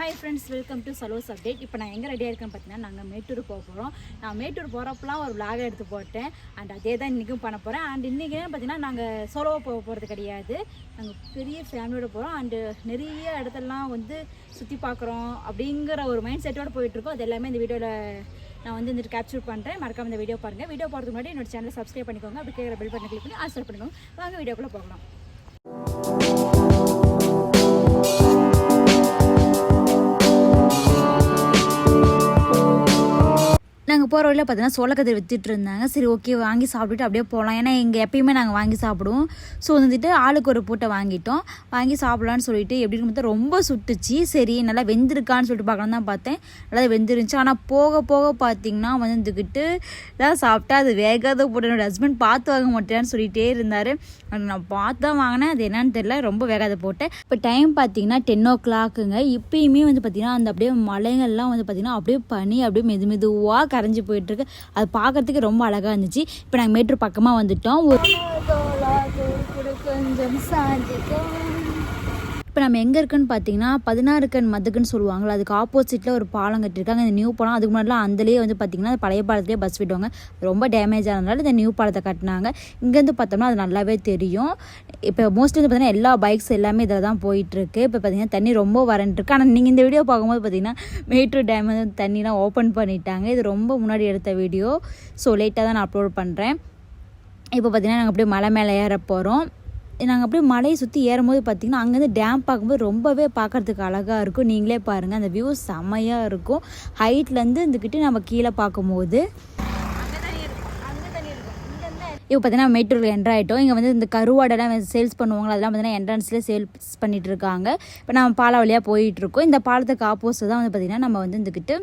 Hi friends welcome to சலோஸ் update இப்போ நான் எங்கே ரெடியாக இருக்கேன்னு பார்த்தீங்கன்னா நாங்கள் மேட்டூர் போக போகிறோம் நான் மேட்டூர் போகிறப்பலாம் ஒரு vlog எடுத்து போட்டேன். அண்ட் அதே தான் இன்றைக்கும் பண்ண போகிறேன் அண்ட் இன்றைக்கி பார்த்தீங்கன்னா நாங்கள் சோலோவாக போக போகிறது கிடையாது. நாங்கள் பெரிய ஃபேமிலியோடு போகிறோம் அண்டு நிறைய இடத்தெல்லாம் வந்து சுற்றி பார்க்குறோம் அப்படிங்கிற ஒரு மைண்ட் செட்டோடு போயிட்டுருக்கோம். அது எல்லாமே இந்த வீடியோவில் நான் வந்து இந்த கேப்சர் பண்ணுறேன் மறக்காம இந்த வீடியோ பாருங்கள் வீடியோ போகிறதுக்கு முன்னாடி என்னோட சேனலை சப்ஸ்கிரைப் பண்ணிக்கோங்க. அப்படி கேட்குற பில் பண்ணி கிளிக் பண்ணி ஆன்சர் பண்ணிக்கோங்க. வாங்க வீடியோக்குள்ளே போகலாம். நாங்கள் போகிற வழியில் பார்த்தீங்கன்னா சோளக்கதிரி வித்துட்டு இருந்தாங்க சரி ஓகே வாங்கி சாப்பிட்டுட்டு அப்படியே போகலாம் ஏன்னா எங்கள் எப்பயுமே நாங்கள் வாங்கி சாப்பிடுவோம். ஸோ வந்துட்டு ஆளுக்கு ஒரு பூட்டை வாங்கிட்டோம். வாங்கி சாப்பிடலான்னு சொல்லிட்டு எப்படின்னு பார்த்தா ரொம்ப சுட்டுச்சு. சரி நல்லா வெந்திருக்கான்னு சொல்லிட்டு பார்க்கலாம் தான் பார்த்தேன். நல்லா வெந்திருந்துச்சு. ஆனால் போக போக பார்த்தீங்கன்னா வந்துக்கிட்டு தான் சாப்பிட்டா. அது வேகாத போட்டு. என்னோடய ஹஸ்பண்ட் பார்த்து வாங்க மாட்டேன்னு சொல்லிட்டே இருந்தார். நான் பார்த்து தான் வாங்கினேன். அது என்னன்னு தெரியல. ரொம்ப வேகாத போட்டேன் இப்போ டைம் பார்த்தீங்கன்னா டென் ஓ கிளாக்குங்க இப்பயுமே வந்து பார்த்தீங்கன்னா அந்த அப்படியே மலைகள்லாம் வந்து பார்த்தீங்கன்னா அப்படியே பனி அப்படியே மெது மெதுவாக கரைஞ்சி போயிட்டுருக்கு. அது பார்க்கறதுக்கு ரொம்ப அழகாக இருந்துச்சு. இப்போ நாங்கள் மேட்டூர் பக்கமாக வந்துட்டோம். கொஞ்சம் கொஞ்சம் இப்போ நம்ம எங்கே இருக்குன்னு பார்த்தீங்கன்னா பதினாறு கண் மதுக்குன்னு சொல்லுவாங்களா அதுக்கு ஆப்போசிட்டில் ஒரு பாலம் கட்டியிருக்காங்க. இந்த நியூ பாலம் அதுக்கு முன்னாடிலாம் அந்தலேயே வந்து பார்த்திங்கன்னா பழைய பாலத்திலே பஸ் விடுவாங்க ரொம்ப டேமேஜ் ஆனதுனால இந்த நியூ பாலத்தை கட்டினாங்க. இங்கேருந்து பார்த்தோம்னா அது நல்லாவே தெரியும். இப்போ மோஸ்ட்லி வந்து பார்த்திங்கன்னா எல்லா பைக்ஸ் எல்லாமே இதில் தான் போயிட்டுருக்கு. இப்போ பார்த்திங்கன்னா தண்ணி ரொம்ப வரன்ட்டுருக்கு ஆனால் நீங்கள் இந்த வீடியோ பார்க்கும்போது பார்த்திங்கன்னா மேட்டூர் டேம் வந்து தண்ணிலாம் ஓப்பன் பண்ணிட்டாங்க. இது ரொம்ப முன்னாடி எடுத்த வீடியோ ஸோ லேட்டாக தான் நான் அப்லோட் பண்ணுறேன் இப்போ பார்த்திங்கன்னா நாங்கள் அப்படியே மலை மேலே ஏற போகிறோம் நாங்கள் அப்படியே மலையை சுற்றி ஏறும்போது பார்த்தீங்கன்னா அங்கேருந்து டேம் பார்க்கும்போது ரொம்பவே பார்க்கறதுக்கு அழகாக இருக்கும். நீங்களே பாருங்கள் அந்த வியூ செம்மையாக இருக்கும். ஹைட்லேருந்து இருந்துக்கிட்டு நம்ம கீழே பார்க்கும்போது. இப்போ பார்த்தீங்கன்னா மேட்டூரில் என்ட்ரு ஆகிட்டோம் இங்கே வந்து இந்த கருவாடெல்லாம் சேல்ஸ் பண்ணுவாங்களா அதெல்லாம் பார்த்தீங்கன்னா என்ட்ரன்ஸ்லேயே சேல்ஸ் பண்ணிகிட்ருக்காங்க இருக்காங்க. இப்போ நம்ம பாலம் வழியாக போயிட்டுருக்கோம் இந்த பாலத்துக்கு ஆப்போசிட் தான் வந்து பார்த்திங்கன்னா நம்ம வந்து இருந்துக்கிட்டு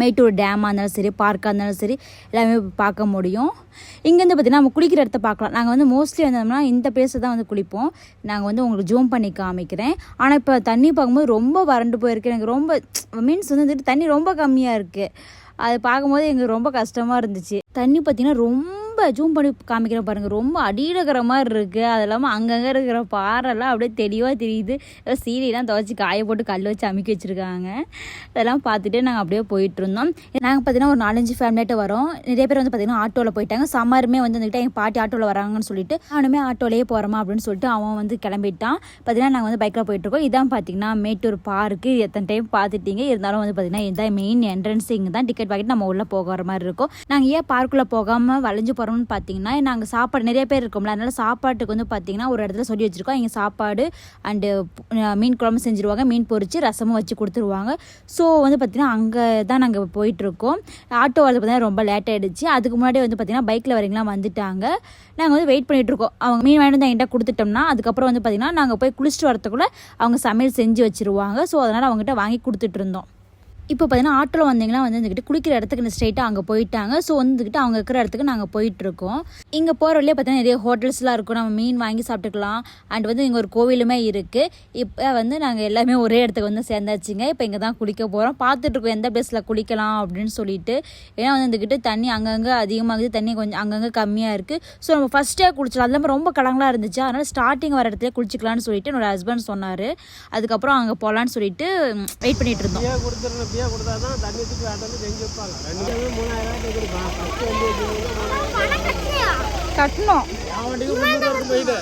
மேட்டூர் டேமாக இருந்தாலும் சரி பார்க்காக இருந்தாலும் சரி எல்லாமே பார்க்க முடியும். இங்கேருந்து பார்த்திங்கன்னா நம்ம குளிக்கிற இடத்த பார்க்கலாம். நாங்கள் வந்து மோஸ்ட்லி வந்தோம்னா இந்த பிளேஸில் தான் வந்து குளிப்போம். நாங்கள் வந்து உங்களுக்கு ஜூம் பண்ணி காமிக்கிறேன். ஆனால் இப்போ தண்ணி பார்க்கும்போது ரொம்ப வறண்டு போயிருக்கு. எனக்கு ரொம்ப மீன்ஸ் வந்து வந்துட்டு தண்ணி ரொம்ப கம்மியாக இருக்குது அது பார்க்கும்போது எங்களுக்கு ரொம்ப கஷ்டமாக இருந்துச்சு. தண்ணி பார்த்திங்கன்னா ரொம்ப ஜூம் பண்ணி காமிக்கிறேன் பாருங்கள் ரொம்ப அடியில் இருக்கிற மாதிரி இருக்குது அது இல்லாமல் அங்கங்கே இருக்கிற பாறைலாம் அப்படியே தெளிவாக தெரியுது. ஏதோ சீரியெல்லாம் காய போட்டு கல் வச்சு அமுக்கி வச்சுருக்காங்க. அதெல்லாம் பார்த்துட்டு நாங்கள் அப்படியே போயிட்டு இருந்தோம். நாங்கள் பார்த்தீங்கன்னா ஒரு நாலஞ்சு ஃபேமிலியாட்ட வரோம். நிறைய பேர் வந்து பார்த்தீங்கன்னா ஆட்டோவில் போயிட்டாங்க. சம்மருமே வந்து வந்துக்கிட்டு எங்கள் பாட்டி ஆட்டோவில் வராங்கன்னு சொல்லிட்டு அவனுமே ஆட்டோலேயே போகிறோமா அப்படின்னு சொல்லிட்டு அவன் வந்து கிளம்பிட்டான். பார்த்தீங்கன்னா நாங்கள் வந்து பைக்கில் போயிட்டுருக்கோம் இதான் பார்த்தீங்கன்னா மேட்டூர் பார்க்கு எத்தனை டைம் பார்த்துட்டீங்க? இருந்தாலும் வந்து பார்த்தீங்கன்னா இதுதான் மெயின் என்ட்ரன்ஸ் இங்கே தான் டிக்கெட் வாங்கிட்டு நம்ம உள்ளே போகிற மாதிரி இருக்கும். நாங்கள் ஏன் பார்க்குள்ளே போகாமல் வளைஞ்சு போகிறோம்னு பார்த்தீங்கன்னா நாங்கள் சாப்பாடு நிறைய பேர் இருக்கோம்ல அதனால் சாப்பாட்டுக்கு வந்து பார்த்தீங்கன்னா ஒரு இடத்துல சொல்லி வச்சுருக்கோம். இங்கே சாப்பாடு அண்டு மீன் குழம்பு செஞ்சுருவாங்க. மீன் பொறிச்சு ரசமும் வச்சு கொடுத்துருவாங்க. ஸோ வந்து பார்த்தீங்கன்னா அங்கே தான் நாங்கள் போயிட்டுருக்கோம். ஆட்டோ வரது பார்த்தீங்கன்னா ரொம்ப லேட் ஆகிடுச்சு அதுக்கு முன்னாடி வந்து பார்த்தீங்கன்னா பைக்கில் வரீங்களாம் வந்துட்டாங்க. நாங்கள் வந்து வெயிட் பண்ணிகிட்ருக்கோம் இருக்கோம் அவங்க மீன் வாங்கிட்டு வந்து என்கிட்ட கொடுத்துட்டோம்னா அதுக்கப்புறம் வந்து பார்த்தீங்கன்னா நாங்கள் போய் குளிச்சுட்டு வரத்துக்குள்ளே அவங்க சமையல் செஞ்சு வச்சுருவாங்க. ஸோ அதனால் அவங்ககிட்ட வாங்கி கொடுத்துட்டு இருந்தோம். இப்போ பார்த்தீங்கன்னா ஆட்டோவில் வந்தீங்கன்னா வந்து வந்துக்கிட்டு குளிக்கிற இடத்துக்கு ஸ்ட்ரெயிட்டாக அங்கே போயிட்டாங்க. ஸோ வந்துக்கிட்டு அவங்க இருக்கிற இடத்துக்கு நாங்கள் போயிட்டுருக்கோம். இங்கே போகிற வழியே பார்த்தீங்கன்னா நிறைய ஹோட்டல்ஸ்லாம் இருக்கும். நம்ம மீன் வாங்கி சாப்பிட்டுக்கலாம். அண்ட் வந்து இங்கே ஒரு கோவிலுமே இருக்குது இப்போ வந்து நாங்கள் எல்லாமே ஒரே இடத்துக்கு வந்து சேர்ந்தாச்சுங்க. இப்போ இங்கே தான் குளிக்க போகிறோம் பார்த்துட்ருக்கோம் எந்த பிளேஸில் குளிக்கலாம் அப்படின்னு சொல்லிட்டு. ஏன்னா வந்து வந்துக்கிட்டு தண்ணி அங்கங்கே அதிகமாகுது. தண்ணி கொஞ்சம் அங்கங்கே கம்மியாக இருக்குது ஸோ நம்ம ஃபஸ்ட்டே குளிச்சலாம் அது இல்லாமல் ரொம்ப கடங்களாக இருந்துச்சு. அதனால் ஸ்டார்டிங் வர இடத்துல குளிச்சிக்கலாம்னு சொல்லிட்டு என்னோடய ஹஸ்பண்ட் சொன்னார். அதுக்கப்புறம் அங்கே போகலான்னு சொல்லிட்டு வெயிட் பண்ணிகிட்டு இருந்தோம். பிஏ கொடுத்தா தான் தண்ணி தூக்கி வேட்ட வந்து செஞ்சு வைப்பாங்க. ரெண்டு மூணாயிரம் ரூபாய் கொடுப்பான் ஃபஸ்ட்டு வந்து வச்சுருந்தீங்கன்னா கட்டணும். அவன்ட்டுக்கு முந்நூறு போயிட்டு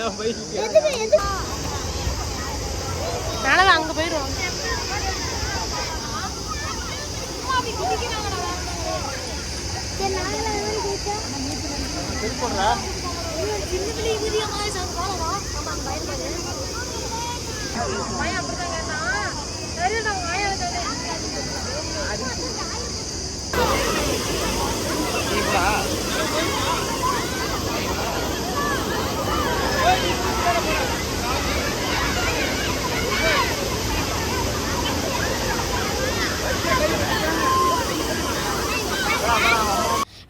என் பைக்கு நானும் அங்க போயிடுவோம் திருப்பூர்ரா นี่ค่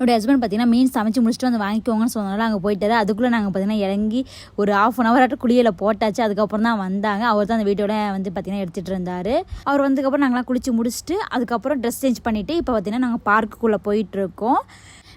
என்னோடய ஹஸ்பண்ட் பார்த்தீங்கன்னா மீன் சமைச்சு முடிச்சுட்டு வந்து வாங்கிக்கோங்கன்னு சொன்னதால அங்கே போயிட்டாரு. அதுக்குள்ளே நாங்கள் பார்த்தீங்கன்னா இறங்கி ஒரு ஆஃப் அன் ஹவர் ஆட்டம் குளியல போட்டாச்சு. அதுக்கப்புறம் தான் வந்தாங்க. அவர் தான் அந்த வீட்டோட வந்து பார்த்தீங்கன்னா எடுத்துகிட்டு இருந்தார். அவர் வந்ததுக்கப்புறம் நாங்களாம் குளிச்சு முடிச்சுட்டு அதுக்கப்புறம் ட்ரெஸ் சேஞ்ச் பண்ணிவிட்டு இப்போ பார்த்தீங்கன்னா நாங்கள் பார்க்குள்ளே போயிட்டுருக்கோம்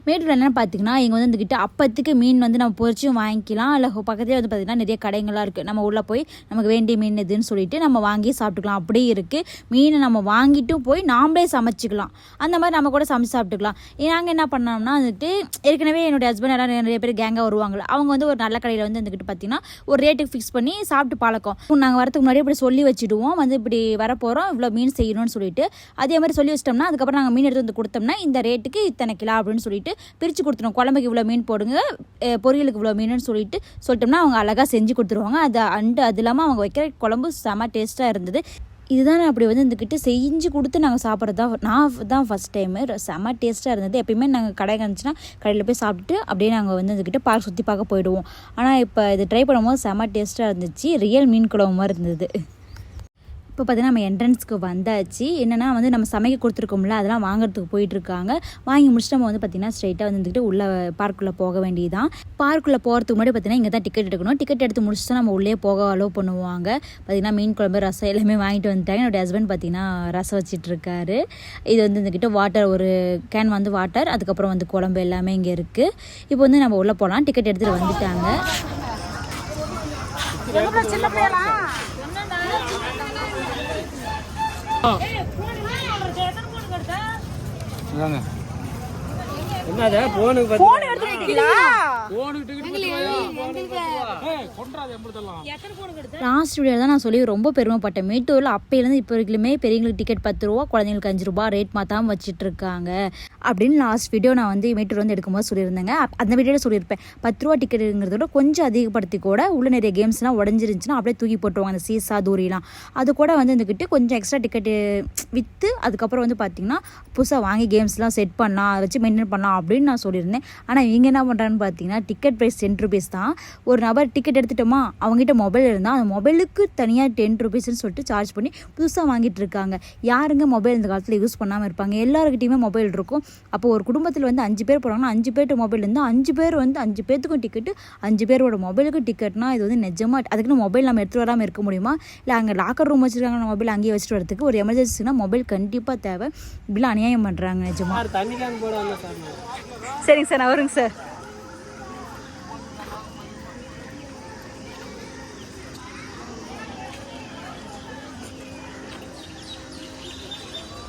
மேட்டூர் என்னென்னு பார்த்தீங்கன்னா இங்கே வந்து வந்துக்கிட்டு அப்பத்துக்கு மீன் வந்து நம்ம பொறிச்சும் வாங்கிக்கலாம். இல்லை பக்கத்துலேயே வந்து பார்த்திங்கன்னா நிறைய கடைங்களாக இருக்குது நம்ம உள்ளே போய் நமக்கு வேண்டிய மீன் இதுன்னு சொல்லிட்டு நம்ம வாங்கி சாப்பிட்டுக்கலாம். அப்படியே இருக்குது மீனை நம்ம வாங்கிட்டும் போய் நாமளே சமைச்சிக்கலாம். அந்த மாதிரி நம்ம கூட சமைச்சு சாப்பிட்டுக்கலாம். நாங்கள் என்ன பண்ணோம்னா வந்துட்டு ஏற்கனவே என்னுடைய ஹஸ்பண்ட் எல்லாம் நிறைய பேர் கேங்காக வருவாங்களே அவங்க வந்து ஒரு நல்ல கடையில் வந்து வந்துக்கிட்டு பார்த்தீங்கன்னா ஒரு ரேட்டுக்கு ஃபிக்ஸ் பண்ணி சாப்பிட்டு பழக்கம். நாங்கள் வரதுக்கு முன்னாடி இப்படி சொல்லி வச்சுடுவோம். வந்து இப்படி வரப்போகிறோம் இவ்வளோ மீன் செய்யணும்னு சொல்லிட்டு. அதே மாதிரி சொல்லி வச்சிட்டோம்னா அதுக்கப்புறம் நாங்கள் மீன் எடுத்து வந்து கொடுத்தோம்னா இந்த ரேட்டுக்கு இத்தனை கிலோ அப்படின்னு சொல்லிட்டு பிரித்து கொடுத்துருவோம் குழம்புக்கு இவ்வளோ மீன் போடுங்க பொரியலுக்கு இவ்வளோ மீனுன்னு சொல்லிட்டு சொல்லிட்டோம்னா அவங்க அழகாக செஞ்சு கொடுத்துருவாங்க. அது அண்டு அது இல்லாமல் அவங்க வைக்கிற குழம்பு செம டேஸ்ட்டாக இருந்தது. இதுதான் நான் அப்படி வந்து இந்தக்கிட்ட செஞ்சு கொடுத்து நாங்கள் சாப்பிட்றது தான். நான் தான் ஃபஸ்ட் டைமு செம்ம டேஸ்ட்டாக இருந்தது. எப்பயுமே நாங்கள் கடை இருந்துச்சுன்னா கடையில் போய் சாப்பிட்டு அப்படியே நாங்கள் வந்து இந்தக்கிட்ட பார்க் சுற்றி பார்க்க போயிடுவோம். ஆனால் இப்போ இது ட்ரை பண்ணும்போது செம்ம டேஸ்ட்டாக இருந்துச்சு. ரியல் மீன் குழம்பு மாதிரி இருந்தது. இப்போ பார்த்தீங்கன்னா நம்ம என்ட்ரன்ஸ்க்கு வந்தாச்சு. என்னென்னா வந்து நம்ம சமைக்க கொடுத்துருக்கோம்ல அதெல்லாம் வாங்குறதுக்கு போயிட்டுருக்காங்க. வாங்கி முடிச்சுட்டு நம்ம வந்து பார்த்திங்கன்னா ஸ்ட்ரைட்டாக வந்துட்டு உள்ளே பார்க்குள்ளே போக வேண்டியதுதான். பார்க்குள்ளே போகிறதுக்கு முன்னாடி பார்த்தீங்கன்னா இங்கே தான் டிக்கெட் எடுக்கணும். டிக்கெட் எடுத்து முடிச்சுட்டு நம்ம உள்ளே போக அலோவ் பண்ணுவாங்க. பார்த்திங்கன்னா மீன் குழம்பு ரசம் எல்லாமே வாங்கிட்டு வந்துட்டாங்க. என்னோடய ஹஸ்பண்ட் பார்த்திங்கன்னா ரசம் வச்சிட்டு இருக்காரு இது வந்து இருந்துக்கிட்டு வாட்டர் ஒரு கேன் வந்து வாட்டர் அதுக்கப்புறம் வந்து குழம்பு எல்லாமே இங்கே இருக்குது இப்போ வந்து நம்ம உள்ளே போகலாம் டிக்கெட் எடுத்துகிட்டு வந்துட்டாங்க. என்னது? போனுக்கு போன் எடுத்து வைக்கிறீங்களா லாஸ்ட் வீடியோ தான் நான் சொல்லி ரொம்ப பெருமைப்பட்டேன். மேட்டூரில் அப்பையிலேருந்து இப்போ வரைக்குமே பெரியவங்களுக்கு டிக்கெட் பத்து ரூபா குழந்தைங்களுக்கு அஞ்சு ரூபா ரேட் மாற்றாம வச்சுட்டு இருக்காங்க அப்படின்னு லாஸ்ட் வீடியோ நான் வந்து மேட்டூர் வந்து எடுக்கும்போது சொல்லியிருந்தேங்க. அந்த வீடியோவில் சொல்லியிருப்பேன். பத்து ரூபா டிக்கெட்டுங்கிறத விட கொஞ்சம் அதிகப்படுத்தி கூட உள்ள நிறைய கேம்ஸ்லாம் உடஞ்சிருந்துச்சுன்னா அப்படியே தூக்கி போட்டுருவாங்க. அந்த சீசா தூரிலாம். அது கூட வந்து இருந்துக்கிட்டு கொஞ்சம் எக்ஸ்ட்ரா டிக்கெட்டு விற்று அதுக்கப்புறம் வந்து பார்த்திங்கன்னா புதுசாக வாங்கி கேம்ஸ்லாம் செட் பண்ணலாம் அதை வச்சு மெயின்டைன் பண்ணலாம் அப்படின்னு நான் சொல்லியிருந்தேன். ஆனால் இவங்க என்ன பண்ணுறான்னு பார்த்தீங்கன்னா டிக்கெட் ப்ரைஸ் டென் ருபீஸ் தான். ஒரு நபர் டிக்கெட் எடுத்துட்டோமா அவங்ககிட்ட மொபைல் இருந்தால் அந்த மொபைலுக்கு தனியாக டென் ருபீஸ்னு சொல்லிட்டு சார்ஜ் பண்ணி புதுசாக வாங்கிட்டு இருக்காங்க. யாருங்க மொபைல் இந்த காலத்தில் யூஸ் பண்ணாமல் இருப்பாங்க? எல்லாருக்கிட்டையுமே மொபைல் இருக்கும். அப்போ ஒரு குடும்பத்தில் வந்து அஞ்சு பேர் போகிறாங்கன்னா அஞ்சு பேர்கிட்ட மொபைல் இருந்தால் அஞ்சு பேர் வந்து அஞ்சு பேர்த்துக்கும் டிக்கெட்டு அஞ்சு பேரோட மொபைலுக்கு டிக்கெட்னா இது வந்து நிஜமாக அதுக்குன்னு மொபைல் நம்ம எடுத்துகிட்டு வராமல் இருக்க முடியுமா? இல்லை அங்கே லாக்கர் ரூம் வச்சுருக்காங்க மொபைல் அங்கேயே வச்சுட்டு வரதுக்கு ஒரு எமர்ஜென்சினா மொபைல் கண்டிப்பாக தேவை. இப்படிலாம் அநியாயம் பண்ணுறாங்க நிஜமா. சார் தண்ணி கேன் போட வந்தேன் சார். நான் சரிங்க சார் நான் வருங்க சார்.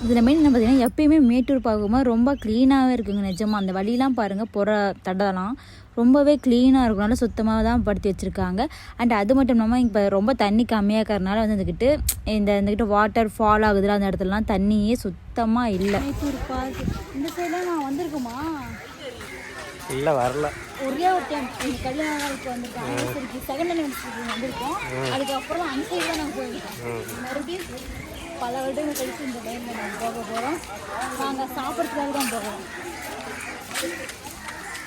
இதில் மெயின் என்ன பார்த்தீங்கன்னா எப்பயுமே மேட்டூர் பார்க்கும்போது ரொம்ப க்ளீனாகவே இருக்குங்க நிஜமாக அந்த வழியெலாம் பாருங்கள் புற தடலாம். ரொம்பவே க்ளீனாக இருக்கும். நல்லா சுத்தமாக தான் படுத்தி வச்சுருக்காங்க. அண்ட் அது மட்டும் இல்லாமல் இப்போ ரொம்ப தண்ணி கம்மியாக இருக்கிறனால வந்து இருந்துக்கிட்டு இந்த இருந்துக்கிட்டு வாட்டர் ஃபால் ஆகுதுல அந்த இடத்துலலாம் தண்ணியே சுத்தமாக இல்லை. மேட்டூர் பார்க் இந்த சைடில் நான் வந்திருக்குமா? இல்லை வரல. ஒரே ஒரு டைம் எங்கள் கல்யாணத்துக்கு வந்திருக்கோம் ஆனிவர்சரிக்கு செகண்ட் ஆனிவர்சரிக்கு வந்திருக்கோம். அதுக்கப்புறம் அந்த சைடு தான் நாங்கள் போயிருக்கோம் மறுபடியும் பல வருடங்கள் கழிச்சு இந்த டைமில் நாங்கள் போக போகிறோம் நாங்கள் சாப்பிட்றதுக்காக தான் போகிறோம்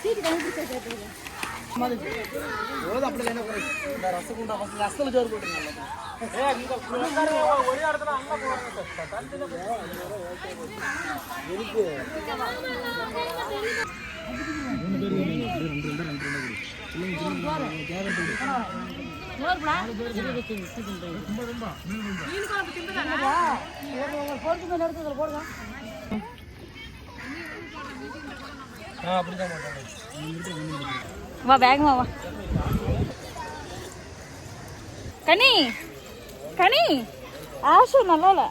சீட்டு கண்டுபிடிச்சா அப்படிதான் மாட்டாங்க வா வேகமா வா. கனி கனி ஆஷு நல்லா இல்ல.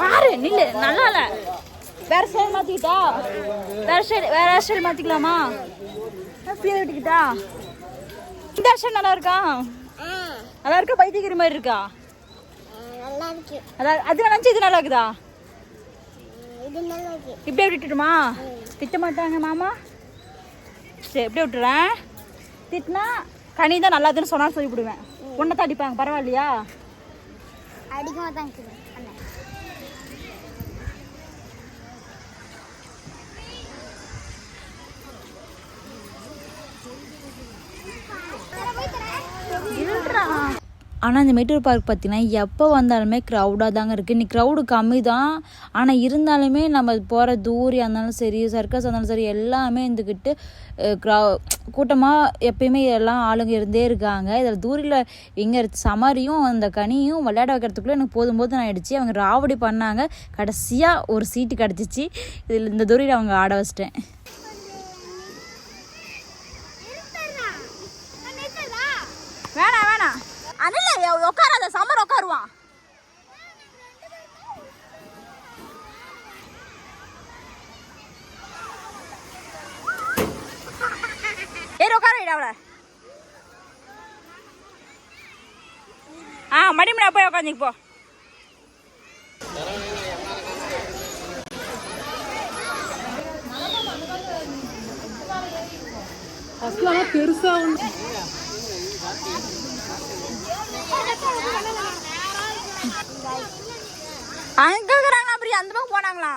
பாரு நில்லு நல்லா இல்ல. வேற ஸ்டைல் மாத்திக்கிட்டா? வேற ஸ்டைல் வேற ஸ்டைல் மாத்திக்கலாமா? அப்படியே விட்டுக்கிட்டா? இந்த ஸ்டைல் நல்லா இருக்கா? நல்லா இருக்கா? பைத்தியக்கிற மாதிரி இருக்கா? அதான் அது நினைச்சு இது நல்லா இருக்குதா இப்படியே விட்டுட்டுமா? திட்ட மாட்டாங்க மாமா. சரி எப்படியே விட்டுறேன். திட்டினா கனி தான் நல்லாதுன்னு சொன்னாலும் சொல்லி விடுவேன் உன்னை தான் அடிப்பாங்க பரவாயில்லையா? அடிக்கமா தான் இருக்குது அண்ணன் ஆனால் இந்த மேட்டூர் பார்க் பார்த்தீங்கன்னா எப்போ வந்தாலுமே க்ரௌடாக தாங்க இருக்குது இன்னைக்கு க்ரௌடு கம்மி தான். ஆனால் இருந்தாலுமே நம்ம போகிற தூரியாக இருந்தாலும் சரி சர்க்கஸ் இருந்தாலும் சரி எல்லாமே இருந்துக்கிட்டு க்ரௌ கூட்டமாக எப்பயுமே எல்லாம் ஆளுங்க இருந்தே இருக்காங்க. இதில் தூரியில் எங்கே சமரியும் அந்த கனியும் விளையாட வைக்கிறதுக்குள்ளே எனக்கு போதும் நான் ஆயிடுச்சு. அவங்க ராவடி பண்ணாங்க. கடைசியாக ஒரு சீட்டு கிடச்சிச்சு. இதில் இந்த தூரியில் அவங்க ஆட வச்சிட்டேன். உட்காராத சமர் உட்காருவான். ஏறி உட்கார வைடா அவளை. ஆ மடிமடா போய் உட்காந்துக்கு போ. அங்க இருக்கிறாங்க அப்படி அந்த பக்கம் போனாங்களா?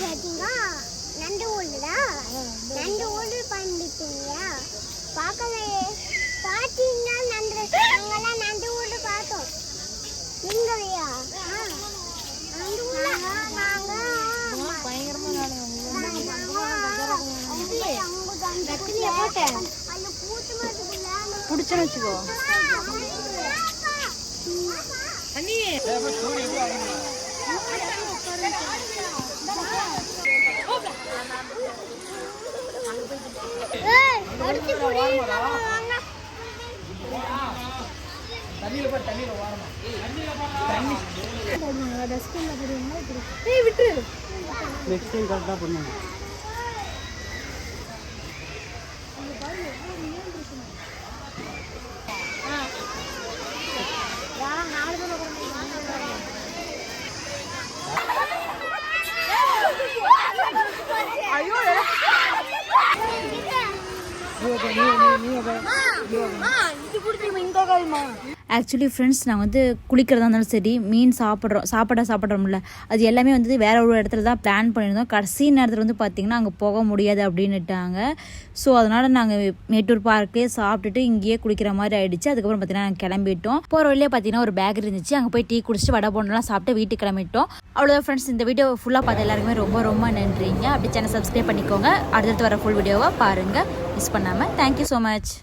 பார்த்தீங்களா? நண்டு ஊழுடா நண்டு ஊழு பண்ணிட்டீங்க பிடிச்சன்னு வச்சுக்கோ. வாங்க. நெக்ஸ்ட் டைம் கரெக்டாக பண்ணுங்க ஆக்சுவலி ஃப்ரெண்ட்ஸ் நான் வந்து குளிக்கிறதா இருந்தாலும் சரி மீன் சாப்பிட்றோம் சாப்பாடாக சாப்பிட்றோம்ல அது எல்லாமே வந்து வேறு ஒரு இடத்துல தான் பிளான் பண்ணியிருந்தோம். கடைசி நேரத்தில் வந்து பார்த்திங்கன்னா அங்கே போக முடியாது அப்படின்னுட்டாங்க. ஸோ அதனால் நாங்கள் மேட்டூர் பார்க்கே சாப்பிட்டுட்டு இங்கேயே குளிக்கிற மாதிரி ஆகிடுச்சு அதுக்கப்புறம் பார்த்தீங்கன்னா நாங்கள் கிளம்பிட்டோம். போகிற வழியே பார்த்தீங்கன்னா ஒரு பேக் இருந்துச்சு. அங்கே போய் டீ குடிச்சிட்டு வடை போண்டெல்லாம் சாப்பிட்டு வீட்டுக்கு கிளம்பிட்டோம். அவ்வளோதான் ஃப்ரெண்ட்ஸ் இந்த வீடியோ ஃபுல்லாக பார்த்த எல்லாருக்குமே ரொம்ப ரொம்ப நன்றிங்க. அப்படி சேனல் சப்ஸ்கிரைப் பண்ணிக்கோங்க. அடுத்தடுத்து வர ஃபுல் வீடியோவை பாருங்கள் மிஸ் பண்ணாமல் தேங்க்யூ ஸோ மச்